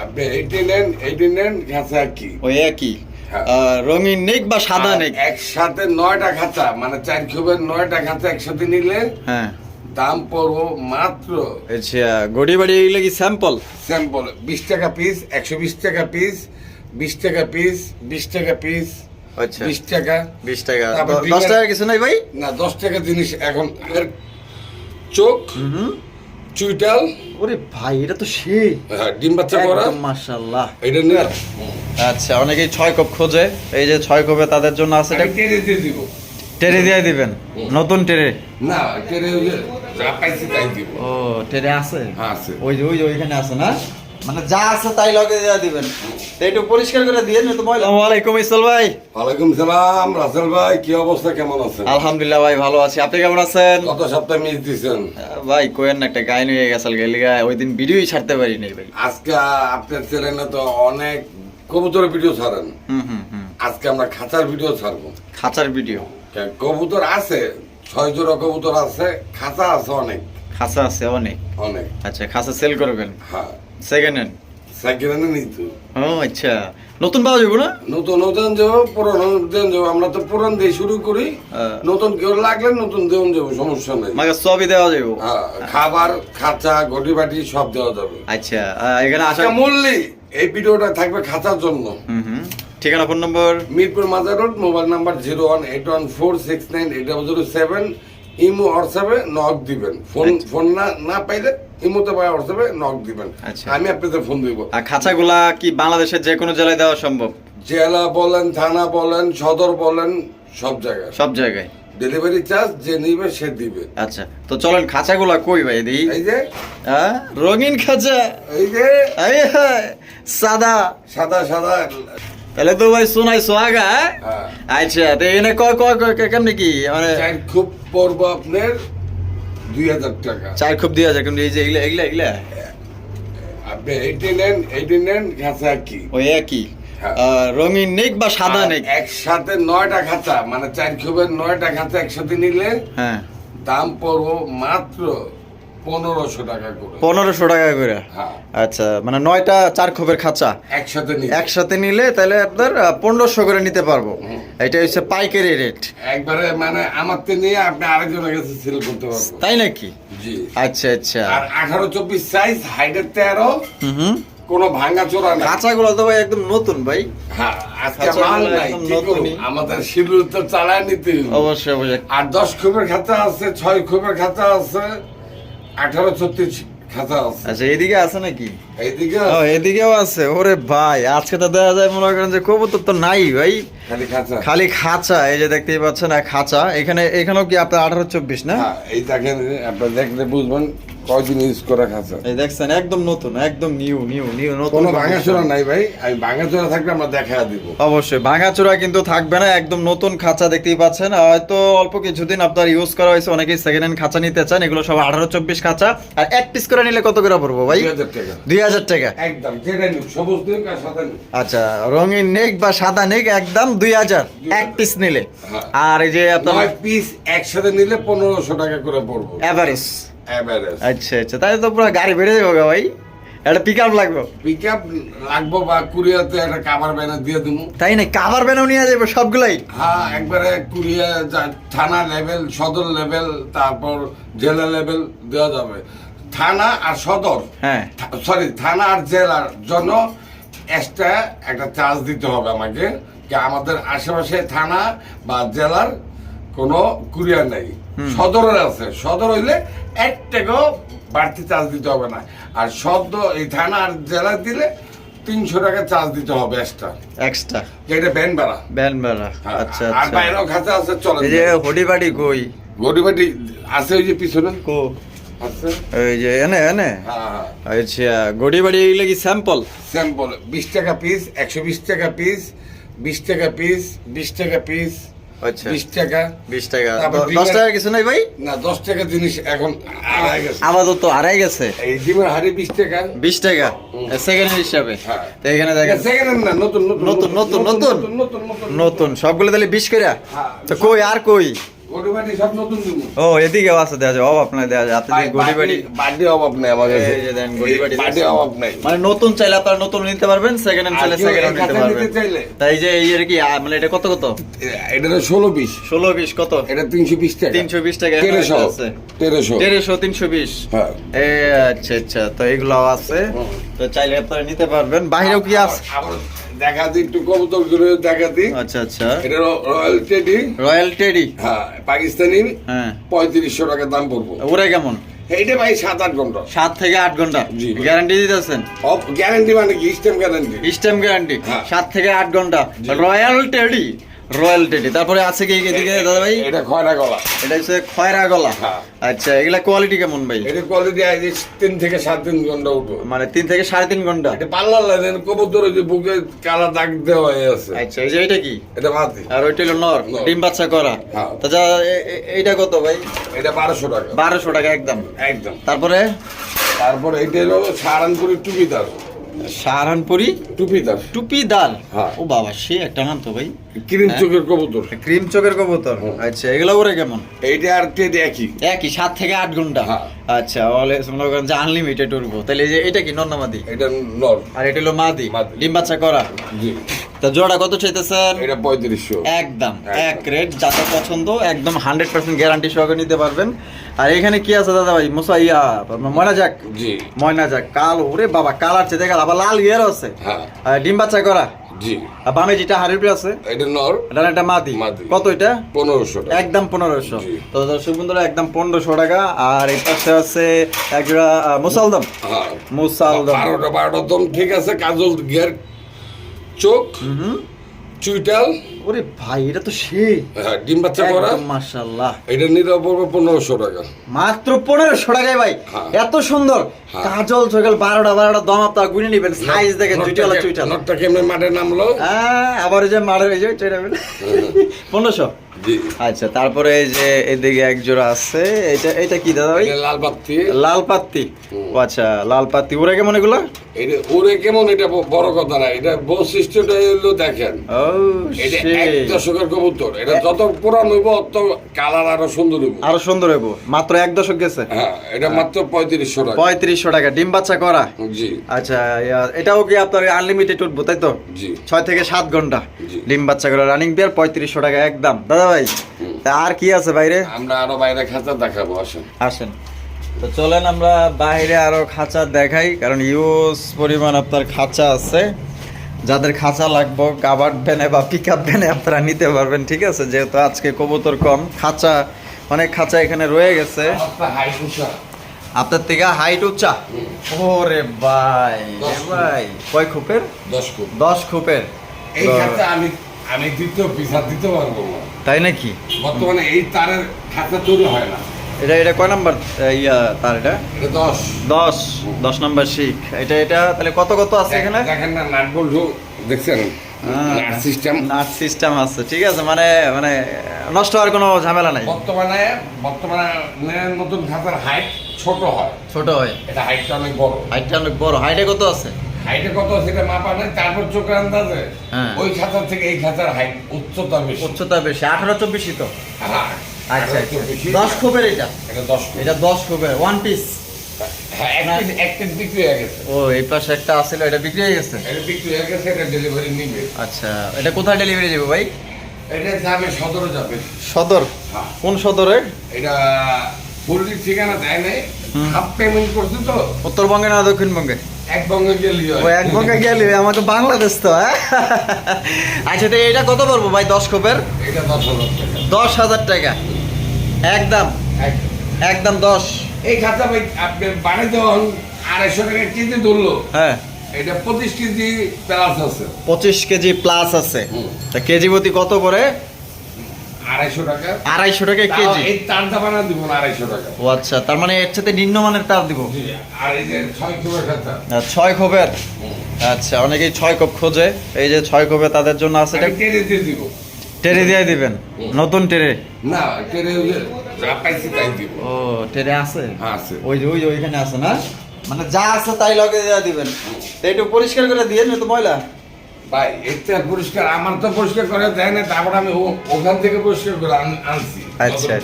আপনি এইটি নেন এইটি নেন খাঁচা ওই একই। হ্যাঁ। আহ, রঙিন নেক বা সাদা নেক? একসাথে নয়টা খাঁচা মানে চার নয়টা খাঁচা একসাথে নিলে হ্যাঁ। দাম পড়ব মাত্র আচ্ছা গড়ি বাড়ি এগুলো কি স্যাম্পল স্যাম্পল বিশ টাকা পিস একশো বিশ টাকা পিস বিশ টাকা পিস বিশ টাকা পিস আচ্ছা। বিশ টাকা। বিশ টাকা। দশ টাকা কিছু নাই ভাই? না দশ টাকা জিনিস এখন চোখ চুইটাল? ওরে ভাই এটা তো সেই। হ্যাঁ, ডিম বাচ্চা করা? মাশাআল্লাহ। এটা নিয়ে। আচ্ছা অনেকেই ছয় কপ খোঁজে। এই যে ছয় কপে তাদের জন্য আছে এটা টেরে দিয়ে দিব। টেরে দিয়ে দিবেন? নতুন টেরে? না টেরে ওই যে যা পাইছি তাই দিব। ও টেরে আছে? হ্যাঁ আছে। ওই যে ওই যে ওইখানে আছে না? মানে যা আছে তাই লগে দিয়ে দিবেন। তো একটু পরিষ্কার করে দিয়ে তো ময়লা। ওয়ালাইকুম ইসল ভাই। ওয়ালাইকুম সালাম রাসেল ভাই কি অবস্থা কেমন আছেন? আলহামদুলিল্লাহ ভাই ভালো আছি। আপনি কেমন আছেন? গত সপ্তাহে মিস দিছেন। ভাই কোয়েন না একটা গায়ে নিয়ে গেছাল গেলিগা ওই দিন ভিডিওই ছাড়তে পারি নাই ভাই। আজকে আপনার চ্যানেলে তো অনেক কবুতরের ভিডিও ছাড়েন। হুম হুম হুম। আজকে আমরা খাঁচার ভিডিও ছাড়বো। খাঁচার ভিডিও কবুতর আছে ছয় জোড়া কবুতর আছে খাঁচা আছে অনেক। খাঁচা আছে অনেক। অনেক। আচ্ছা খাঁচা সেল করবেন? হ্যাঁ। সেকেন্ড হ্যান্ড সাইকেল এনে নিত ও আচ্ছা। নতুন পাওয়া যাব না? নতুন নতুন যাব পুরানো দেন যাব আমরা তো পুরান দিয়ে শুরু করি। হ্যাঁ। নতুন কেউ লাগলে নতুন দেন যাব সমস্যা নেই। আমাকে সবই দেওয়া যাব। হ্যাঁ, খাবার খাঁচা ঘটি বাটি সব দেওয়া যাবে। আচ্ছা এখানে আসা আচ্ছা মূল্যি এই ভিডিওটা থাকবে খাঁচার জন্য। ঠিকানা phone number Mirpur Mazar road mobile number zero one eight one four six nine eight double zero seven. Imo হোয়াটসঅ্যাপে নক দিবেন। ফোন আচ্ছা। ফোন না না পাইলে ইমোতে বা হোয়াটসঅ্যাপে নক দিবেন। আচ্ছা। আমি আপনাদের ফোন দিব। আর খাঁচাগুলা কি বাংলাদেশের যে কোনো জেলায় দেওয়া সম্ভব? জেলা বলেন থানা বলেন সদর বলেন সব জায়গায়। সব জায়গায়? ডেলিভারি চার্জ যে নিবে সে দিবে। আচ্ছা তো চলেন খাঁচাগুলা কই ভাই দিই এই যে। হ্যাঁ রঙিন খাঁচা। এই যে। সাদা। সাদা সাদা। তাহলে তো ভাই শোনাই সোহাগা হ্যাঁ? হ্যাঁ। আচ্ছা তো কয় কয় কয়- কেমনি কি? মানে চার খুব পড়ব আপনার দুই হাজার টাকা। চার খুব দিয়ে আছে কিন্তু এই যে এগুলা এগুলা এগুলা? আপনি এইটি নেন এইটি নেন খাঁচা কি ওই একই? হ্যাঁ। রঙিন নেক বা সাদা নেক? একসাথে নয়টা খাঁচা মানে চার খুবের নয়টা খাঁচা একসাথে নিলে হ্যাঁ। দাম পড়ব মাত্র পনেরোশো টাকা করে। পনেরোশো টাকা করে? হ্যাঁ। আচ্ছা মানে নয়টা চার খোপের খাঁচা? একসাথে একসাথে নিলে তাহলে আপনার পনেরোশো করে নিতে পারব। এটা হচ্ছে পাইকারি রেট একবারে মানে আমার তো নিয়ে আপনি আরেকজনের কাছে সেল করতে পারবেন তাই নাকি? জি। আচ্ছা আচ্ছা। আর আঠারো চব্বিশ সাইজ হাইটের তেরো। হুম হুম। কোনো ভাঙা চোরা না কাঁচাগুলো তো ভাই একদম নতুন ভাই। হ্যাঁ আজকে মাল নাই। আমাদের শিডিউল তো চালায় নিতে অবশ্যই অবশ্যই। আর দশ খুবের খাতা আছে ছয় খুবের খাতা আছে। আঠারো ছত্রিশ খাতা আছে। আচ্ছা এদিকে আছে নাকি? এইদিকে এদিকেও আছে। ওরে ভাই আজকে তো দেখা যায় মনে করেন যে কবুতর তো নাই ভাই। খালি খাঁচা। খালি খাঁচা এই যে দেখতেই পাচ্ছেন খাঁচা। এখানে এখানেও কি আপনার আঠারো চব্বিশ না? হ্যাঁ এই দেখেন আপনার দেখলে বুঝবেন কয়দিন ইউজ করা খাঁচা এই দেখছেন একদম নতুন একদম নিউ নিউ নিউ নতুন কোনো ভাঙাচোরা নাই ভাই আমি ভাঙাচোরা থাকলে আমরা দেখা দিব। অবশ্যই ভাঙাচোরা কিন্তু থাকবে না একদম নতুন খাঁচা দেখতেই পাচ্ছেন। হয়তো অল্প কিছুদিন আপনার ইউজ করা হয়েছে অনেকেই সেকেন্ড হ্যান্ড খাঁচা নিতে চান এগুলো সব আঠারো চব্বিশ খাঁচা। আর এক পিস করে নিলে কত করে পড়ব ভাই? দুই হাজার টাকা। একদম যেটা নিক সবুজ দিক আর সাদা নিক। আচ্ছা রঙিন নেক বা সাদা নেক একদম দুই হাজার এক পিস নিলে। হ্যাঁ। আর এই যে আপনার পিস একসাথে নিলে পনেরোশো টাকা করে পড়ব। এভারেজ অ্যাভারেজ আচ্ছা আচ্ছা। তাহলে তো পুরো গাড়ি বেড়ে যাব ভাই। একটা পিক আপ লাগবে। পিক আপ লাগবো বা কুরিয়াতে একটা কাভার ব্যানার দিয়ে দেবো তাই না? কাভার ব্যানও নিয়ে যাব সবগুলাই? হ্যাঁ একবারে কুরিয়া থানা লেভেল সদর লেভেল তারপর জেলা লেভেল দেওয়া যাবে। থানা আর সদর। হ্যাঁ। সরি থানা আর জেলার জন্য এক্সট্রা একটা চার্জ দিতে হবে আমাকে। যে আমাদের আশেপাশে থানা বা জেলার কোনো কুরিয়ার নেই। সদরের আছে। সদর হইলে এক টাকাও বাড়তি চার্জ দিতে হবে না। আর সদ্য এই থানা আর জেলা দিলে তিনশো টাকা চার্জ দিতে হবে এক্সট্রা এক্সট্রা এটা ব্যান ভাড়া। ব্যান বেড়া হ্যাঁ, আচ্ছা আর আচ্ছা। বাইরেও খাতা আছে চলে এই যে হডি বাড়ি কই? গরিবাটি আছে ওই যে পিছনে। কো? এই যে এনে এনে? হ্যাঁ হ্যাঁ। আচ্ছা গড়ি বাড়ি এগুলো কি স্যাম্পল স্যাম্পল বিশ টাকা পিস একশো বিশ টাকা পিস বিশ টাকা পিস বিশ টাকা পিস আচ্ছা। বিশ টাকা। বিশ টাকা। দশ টাকা কিছু নাই ভাই? না দশ টাকা জিনিস এখন আড়াই গেছে। আপাতত হারাই গেছে। এই ডিমের হাড়ি বিশ টাকা। বিশ টাকা। সেকেন্ড হিসাবে। হ্যাঁ। তো এখানে দেখেন। সেকেন্ড না নতুন নতুন নতুন, নতুন, নতুন? নতুন নতুন। নতুন সবগুলো তাহলে বিশ করে হ্যাঁ। তো কই আর কই? গরু বাড়ি সব নতুন দিব ও এদিকেও আছে দেওয়া যায় অভাব নাই দেওয়া যায় আপনি গড়ি বাড়ি বাড়ি অভাব নেই আমার এই যে দেন, গড়ি বাড়ি বাড়ি অভাব নেই। মানে নতুন চাইলে আপনারা নতুন নিতে পারবেন সেকেন্ড হ্যান্ড চাইলে সেকেন্ড হ্যান্ড নিতে পারবেন। তাই যে এই কি মানে এটা কত কত? এটা ষোলো পিস ষোলো বিশ কত? এটা তিনশো বিশ টাকা। তিনশো বিশ টাকা তেরোশো। আছে। তেরোশো। তিনশো বিশ। হ্যাঁ। এ আচ্ছা আচ্ছা তো এগুলো আছে। তো চাইলে আপনারা নিতে পারবেন। বাইরেও কি আছে? দেখাতে একটু কবুতরগুলো দেখাতে। আচ্ছা আচ্ছা। এটা রয়্যাল টেডি রয়্যাল টেডি হ্যাঁ পাকিস্তানি। হ্যাঁ। পঁয়ত্রিশশো টাকা দাম পড়ব। ওরা কেমন? এইটা ভাই সাত আট ঘণ্টা। সাত থেকে আট ঘণ্টা। গ্যারান্টি দিতেছেন? গ্যারান্টি মানে কি? Stem guarantee stem guarantee. সাত থেকে আট ঘণ্টা। Royal teddy royal teddy. তারপরে আছে কি এদিকে দাদা ভাই এটা খয়রা গলা। এটা হচ্ছে খয়রা গলা। হ্যাঁ। আচ্ছা এগুলা কোয়ালিটি কেমন ভাই? এটা কোয়ালিটি আজ তিন থেকে সাত তিন ঘণ্টা উঠো মানে তিন থেকে সাড়ে তিন ঘণ্টা? এটা পাল্লার লাইন কবুতর যে বুকে কালা দাগ দেওয়া আছে। আচ্ছা এই যে এটা কি? এটা মাতি আর ওইটা হলো নর। ডিম বাচ্চা করা। হ্যাঁ। তা যা এ- এ- এইটা কত ভাই? এটা বারোশো টাকা। বারোশো টাকা একদম। একদম। তারপরে? তারপর এটা হলো সাহারানপুরি টুপিদার সাহারানপুরি টুপিদার টুপিদার হ্যাঁ। ও বাবা সে একটা নাম তো ভাই। ক্রিম হ্যাঁ। চোখের কবুতর। ক্রিম চোখের কবুতর। আচ্ছা এগুলো ওরে কেমন? এইটা আর তে একই? একই সাত থেকে আট ঘণ্টা। হ্যাঁ। আচ্ছা অলে মনে করেন যে আনলিমিটেড উঠবো তাহলে এই যে এটা কি নন্নামাদি এটা নর। আর এটা হলো মাদি? মাদি। ডিম বাচ্চা করা? জি। তা জোড়া কত চাইতেছেন? এটা পঁয়ত্রিশশো। একদম। এক রেট যাতে পছন্দ একদম হান্ড্রেড পার্সেন্ট গ্যারান্টি সহকারে নিতে পারবেন। আর এখানে কি আছে দাদা ভাই মুসা ইয়া ময়না যাক। জি। ময়না যাক কালো ওরে বাবা কালার চেয়ে দেখা আবার লাল ইয়ার আছে। হ্যাঁ। ডিম বাচ্চা করা? জি। আর বামে যেটা হাড়ির আছে? এটা নর। এটা মাদি। মাদি। কত এটা? পনেরোশো একদম পনেরোশো। তো দর্শক বন্ধুরা একদম পনেরোশো টাকা। আর এই পাশে আছে একটা মুসালদম। হ্যাঁ। মুসালদম। বারোটা বারোটা দম ঠিক আছে কাজল গিয়ার চোখ চুইটাল ওরে ভাই এটা তো সেই। হ্যাঁ ডিম বাচ্চা করা? মাশাআল্লাহ। এটা নিতে পড়বে পনেরোশো টাকা। মাত্র পনেরোশো টাকায় ভাই হ্যাঁ। এত সুন্দর। হ্যাঁ। কাজল সকাল বারোটা বারোটা দম আপনার গুনে নিবেন সাইজ দেখে চুইটালা নটটা কেমনে মাঠে নামলো? আহ, আবার এই যে এই যে চুইটাবেন পনেরোশো? আচ্ছা তারপরে এই যে এদিকে এক জোড়া আছে এটা এটা কি দাদা ভাই? লাল বাত্তি লাল পাত্তি। ও আচ্ছা লাল পাত্তি। ওরা কেমন এগুলো? এটা ওরে কেমন এটা বড় কথা না এটা বৈশিষ্ট্যটা হলো দেখেন। ও এটা। এক দশকের কবুতর। এটা যত পুরান হইব তত কালার আরও সুন্দর হইব। আরও সুন্দর হইব। মাত্র এক দশক গেছে। হ্যাঁ এটা মাত্র পঁয়ত্রিশশো টাকা। পঁয়ত্রিশশো টাকা। ডিম বাচ্চা করা। জি। আচ্ছা এটাও কি আপনার আনলিমিটেড উঠবো তাই তো? জি। ছয় থেকে সাত ঘণ্টা। ডিম বাচ্চা করা রানিং বিয়ার পঁয়ত্রিশশো টাকা একদম। দাদা ভাই আর কি আছে বাইরে? আমরা আরও বাইরে খাঁচা দেখাবো আসেন। আসেন। তো চলেন আমরা বাইরে আরও খাঁচা দেখাই কারণ ইউজ পরিমাণ আপনার খাঁচা আছে। যাদের খাঁচা লাগবো কাবার ভ্যানে বা পিক আপ ভ্যানে আপনারা নিতে পারবেন ঠিক আছে? যেহেতু আজকে কবুতর কম খাঁচা অনেক খাঁচা এখানে রয়ে গেছে। আপনার থেকে হাইট উচ্চা ওরে ভাই ভাই কয় খুপের? দশ ফুট। দশ খুপের। এই খাঁচা আমি আমি দ্বিতীয় পিসা দিতে পারব তাই নাকি? বর্তমানে এই তারের খাঁচা তৈরি হয় না। এটা এটা কয় নাম্বার ইয়া তার এটা? দশ। দশ দশ নাম্বার শিখ। এটা এটা তাহলে কত কত আছে এখানে? দেখেন না নাট বল্টু দেখছেন? হ্যাঁ। নাট সিস্টেম নাট সিস্টেম আছে ঠিক আছে মানে মানে নষ্ট হওয়ার কোনো ঝামেলা নাই। বর্তমানে বর্তমানে নতুন খাঁচার হাইট ছোট হয়। ছোট হয়। এটা হাইটটা অনেক বড়। হাইটটা অনেক বড়। হাইটে কত আছে? হাইটে কত সেটা মাপা নেই তারপর চোখের আন্দাজে। হ্যাঁ। ওই খাঁচার থেকে এই খাঁচার হাইট উচ্চতা বেশি। উচ্চতা বেশি আঠারো চব্বিশই তো হ্যাঁ, আচ্ছা একটু আচ্ছা। বেশি। দশ খুবের এটা? এটা দশ ফুট। এটা দশ খুবের ওয়ান পিস হ্যাঁ পিস হয়ে ও এই পাশে একটা আছিল এটা বিক্রি হয়ে গেছে? এটা বিক্রি হয়ে গেছে এটা ডেলিভারি নিবে। আচ্ছা এটা কোথায় ডেলিভারি দেবো ভাই? এটা যাবে সদরে যাবে। সদর? হ্যাঁ। কোন সদরে? এটা ঠিকানা দেয় নাই। হাফ পেমেন্ট করছে তো। উত্তরবঙ্গে না দক্ষিণবঙ্গে? এক বঙ্গে গেলি ও এক বঙ্গে গেলি আমাকে বাংলাদেশ তো হ্যাঁ? আচ্ছা তো এটা কত পড়ব ভাই দশ খোপের? এটা দশ হাজার টাকা। দশ হাজার টাকা। একদম। একদম দশ। এই খাতা ভাই আপনি হন আড়াইশো টাকা কেজি ধরলো। হ্যাঁ। এটা পঁচিশ কেজি প্লাস আছে। পঁচিশ কেজি প্লাস আছে। তা কেজি প্রতি কত করে? আড়াইশো টাকা। আড়াইশো টাকা কেজি। এই তার দাবানা দিব না আড়াইশো টাকা। ও আচ্ছা তার মানে এর সাথে নিম্নমানের তার দিব। আর এই যে ছয় কিলো খাতা ছয় খোপের? আচ্ছা অনেকেই ছয় কোপ খোঁজে। এই যে ছয় কোপে তাদের জন্য আছে এটা? দিয়ে দিব। টেরে দিয়ে দিবেন? নতুন টেরে? না ওই যা পাইছি তাই দিব। ও টেরে আছে? হ্যাঁ, আছে। ওই যে ওই যে ওইখানে আছে না? মানে যা আছে তাই লগে দিয়ে দিবেন। তো একটু পরিষ্কার করে দিয়ে তো ময়লা। ভাই এটা পরিষ্কার আমার তো পরিষ্কার করে দেয় না তারপর আমি ওখান থেকে পরিষ্কার করে আনছি। আচ্ছা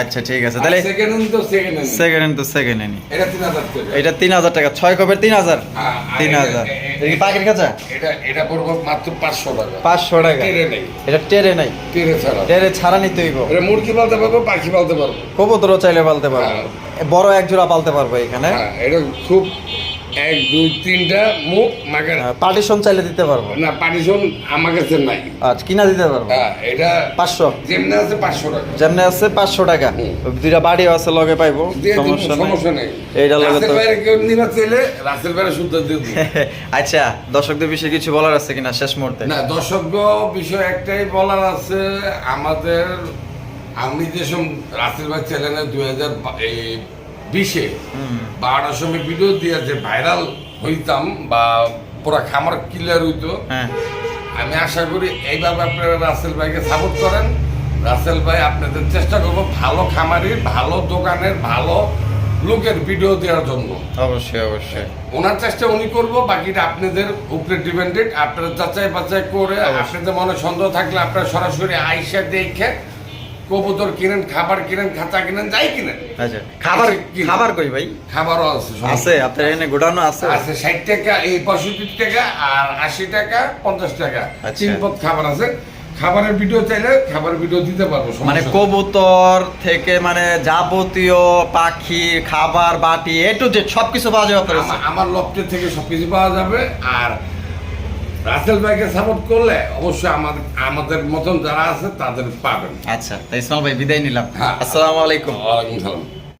আচ্ছা ঠিক আছে। তাহলে সেকেন্ড হ্যান্ড তো সেকেন্ড হ্যান্ড সেকেন্ড হ্যান্ড তো সেকেন্ড হ্যান্ড এটা তিন হাজার টাকা। এটা তিন হাজার টাকা ছয় কপের তিন হাজার। হ্যাঁ, আর তিন এটা- পাখির খাঁচা এটা এটা পড়ব মাত্র পাঁচশো টাকা। পাঁচশো টাকা। টেরে নেই। এটা টেরে নাই। টেরে ছাড়া। টেরে ছাড়া নিতে হইব। এটা মুরগি পালতে পারব পাখি পালতে পারব। কবুতরও চাইলে পালতে পারব। বড় এক জোড়া পালতে পারব এখানে। হ্যাঁ এটা খুব এক দুই তিনটা মুখ পার্টিশন চাইলে দিতে পারব। না পারিশন আমার কাছে নাই। আচ্ছা কিনা দিতে পারব? হ্যাঁ এটা পাঁচশো। যেমনি আছে পাঁচশো টাকা। যেমনি আছে পাঁচশো টাকা। দুইটা বাড়িও আছে লগে পাইবো সমস্যা নেই। এইটা লগে তো কেউ নিবা চাইলে রাসেল ভাইয়ের শুদ্ধ দিয়ে আচ্ছা দর্শকদের বিষয়ে কিছু বলার আছে কিনা শেষ মুহূর্তে? না দর্শক বিষয় একটাই বলার আছে আমাদের আমি যে সব রাসেল ভাই চ্যানেলে দুই হাজার বিশে। বারোটার সময় ভিডিও দিয়ে যে ভাইরাল হইতাম বা পুরা খামার ক্লিয়ার হইতো হ্যাঁ। আমি আশা করি এইভাবে আপনারা রাসেল ভাইকে সাপোর্ট করেন। রাসেল ভাই আপনাদের চেষ্টা করব ভালো খামারির ভালো দোকানের ভালো লোকের ভিডিও দেওয়ার জন্য। অবশ্যই অবশ্যই। ওনার চেষ্টা উনি করব বাকিটা আপনাদের উপরে ডিপেন্ডেড আপনারা যাচাই বাছাই করে। আপনাদের মনে সন্দেহ থাকলে আপনারা সরাসরি আইসা দেখে কবুতর কিনেন খাবার কিনেন খাঁচা কিনেন যাই কিনেন। আচ্ছা খাবার কি? খাবার কই ভাই? খাবারও আছে আছে আপনার এখানে গোডাউন আছে? আছে ষাট টাকা এই পঁয়ষট্টি টাকা আর আশি টাকা পঞ্চাশ টাকা। আচ্ছা। তিন পদ খাবার আছে। খাবারের ভিডিও চাইলে খাবারের ভিডিও দিতে পারব মানে কবুতর থেকে মানে যাবতীয় পাখি খাবার বাটি এ টু জেড সবকিছু পাওয়া যাবে আমার লফটের থেকে সবকিছু পাওয়া যাবে আর রাসেল ভাইকে সাপোর্ট করলে অবশ্যই আমাদের আমাদের মতন যারা আছে তাদের পাবেন। আচ্ছা তাই সবাই বিদায় নিলাম। হ্যাঁ। আসসালামু আলাইকুম। ওয়ালাইকুম সালাম।